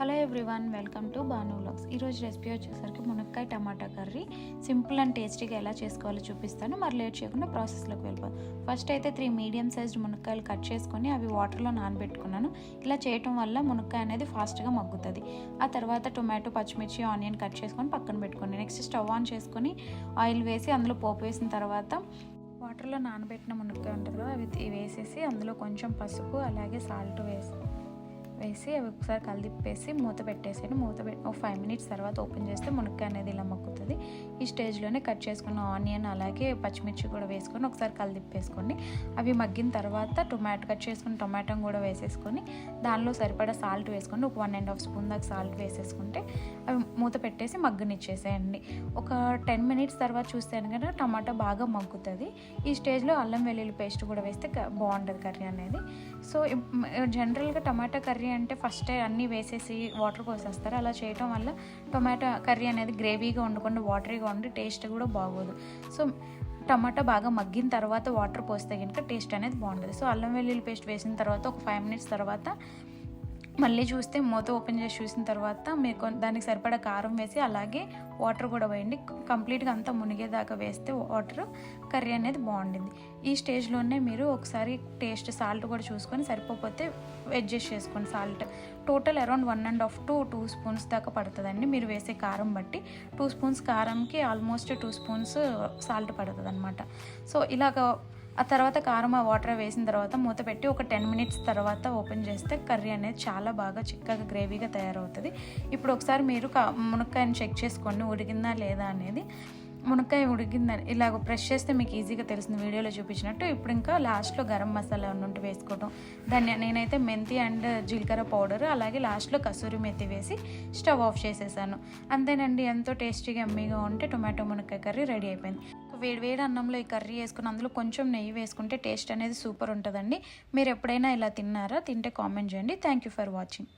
Hello everyone welcome to Banu vlogs. ఈరోజు recipe వచ్చేసరికి మునక్కాయ టమాటా కర్రీ. సింపుల్ అండ్ టేస్టీగా ఎలా చేసుకోవాలో చూపిస్తాను. మరి లేట్ చేయకుండా ప్రాసెస్లోకి వెళ్ళిపోతాం ఫస్ట్ అయితే త్రీ మీడియం సైజ్డ్ మునక్కాయలు కట్ చేసుకొని అవి వాటర్లో నానబెట్టుకున్నాను. ఇలా చేయటం వల్ల మునక్కాయ అనేది ఫాస్ట్గా మగ్గుతుంది. ఆ తర్వాత టొమాటో పచ్చిమిర్చి ఆనియన్ కట్ చేసుకొని పక్కన పెట్టుకోండి. నెక్స్ట్ స్టవ్ ఆన్ చేసుకొని ఆయిల్ వేసి అందులో పోపు వేసిన తర్వాత వాటర్లో నానబెట్టిన మునక్కాయ ఉంటుంది కదా అవి వేసేసి అందులో కొంచెం పసుపు అలాగే సాల్ట్ వేసి వేసి అవి ఒకసారి కలిదిప్పేసి మూత పెట్టేసాను మూత పెట్టి ఒక ఫైవ్ మినిట్స్ తర్వాత ఓపెన్ చేస్తే మునక్కాయ అనేది ఇలా మక్కుతుంది. ఈ స్టేజ్లోనే కట్ చేసుకున్న ఆనియన్ అలాగే పచ్చిమిర్చి కూడా వేసుకొని ఒకసారి కలిదిప్పేసుకోండి అవి మగ్గిన తర్వాత టొమాటో కట్ చేసుకున్న టొమాటో కూడా వేసేసుకొని దానిలో సరిపడా సాల్ట్ వేసుకొని ఒక వన్ అండ్ హాఫ్ స్పూన్ దాకా సాల్ట్ వేసేసుకుంటే అవి మూత పెట్టేసి మగ్గనిచ్చేసేయండి. ఒక టెన్ మినిట్స్ తర్వాత చూస్తే కనుక టమాటా బాగా మగ్గుతుంది. ఈ స్టేజ్లో అల్లం వెల్లుల్లి పేస్ట్ కూడా వేస్తే బాగుంటుంది కర్రీ అనేది. సో జనరల్గా టమాటా కర్రీ అంటే ఫస్టే అన్నీ వేసేసి వాటర్ పోసేస్తారు. అలా చేయటం వల్ల టొమాటో కర్రీ అనేది గ్రేవీగా ఉండకుండా వాటరీగా ఉండి టేస్ట్ కూడా బాగోదు. సో టమాటా బాగా మగ్గిన తర్వాత వాటర్ పోస్తే కనుక టేస్ట్ అనేది బాగుంటుంది. సో అల్లం వెల్లుల్లి పేస్ట్ వేసిన తర్వాత ఒక ఫైవ్ మినిట్స్ తర్వాత మళ్ళీ చూస్తే మూత ఓపెన్ చేసి చూసిన తర్వాత మీరు దానికి సరిపడా కారం వేసి అలాగే వాటర్ కూడా వేయండి. కంప్లీట్గా అంతా మునిగేదాకా వేస్తే వాటర్ కర్రీ అనేది బాగుండింది. ఈ స్టేజ్లోనే మీరు ఒకసారి టేస్ట్ సాల్ట్ కూడా చూసుకొని సరిపోతే అడ్జస్ట్ చేసుకోండి salt. Total around one and half to two spoons దాకా పడుతుందండి. మీరు వేసే కారం బట్టి టూ స్పూన్స్ కారంకి ఆల్మోస్ట్ టూ స్పూన్స్ సాల్ట్ పడుతుంది అనమాట సో ఇలాగ ఆ తర్వాత కారం ఆ వాటర్ వేసిన తర్వాత మూత పెట్టి ఒక టెన్ మినిట్స్ తర్వాత ఓపెన్ చేస్తే కర్రీ అనేది చాలా బాగా చిక్కగా గ్రేవీగా తయారవుతుంది. ఇప్పుడు ఒకసారి మీరు కా- మునక్కాయని చెక్ చేసుకోండి ఉడికిందా లేదా అనేది. మునక్కాయ ఉడికిందని ఇలాగ ప్రెస్ చేస్తే మీకు ఈజీగా తెలిసింది వీడియోలో చూపించినట్టు. ఇప్పుడు ఇంకా లాస్ట్లో గరం మసాలా నుండి వేసుకోవడం దాన్ని నేనైతే మెంతి అండ్ జీలకర్ర పౌడర్ అలాగే లాస్ట్లో కసూరి మెత్తి వేసి స్టవ్ ఆఫ్ చేసేసాను. అంతేనండి ఎంతో టేస్టీగా ఎమ్మీగా ఉంటే టొమాటో మునక్కాయ కర్రీ రెడీ అయిపోయింది. వేడి వేడి అన్నంలో ఈ కర్రీ వేసుకుని అందులో కొంచెం నెయ్యి వేసుకుంటే టేస్ట్ అనేది సూపర్ ఉంటుందండి. మీరు ఎప్పుడైనా ఇలా తిన్నారా? తింటే కామెంట్ చేయండి. Thank you for watching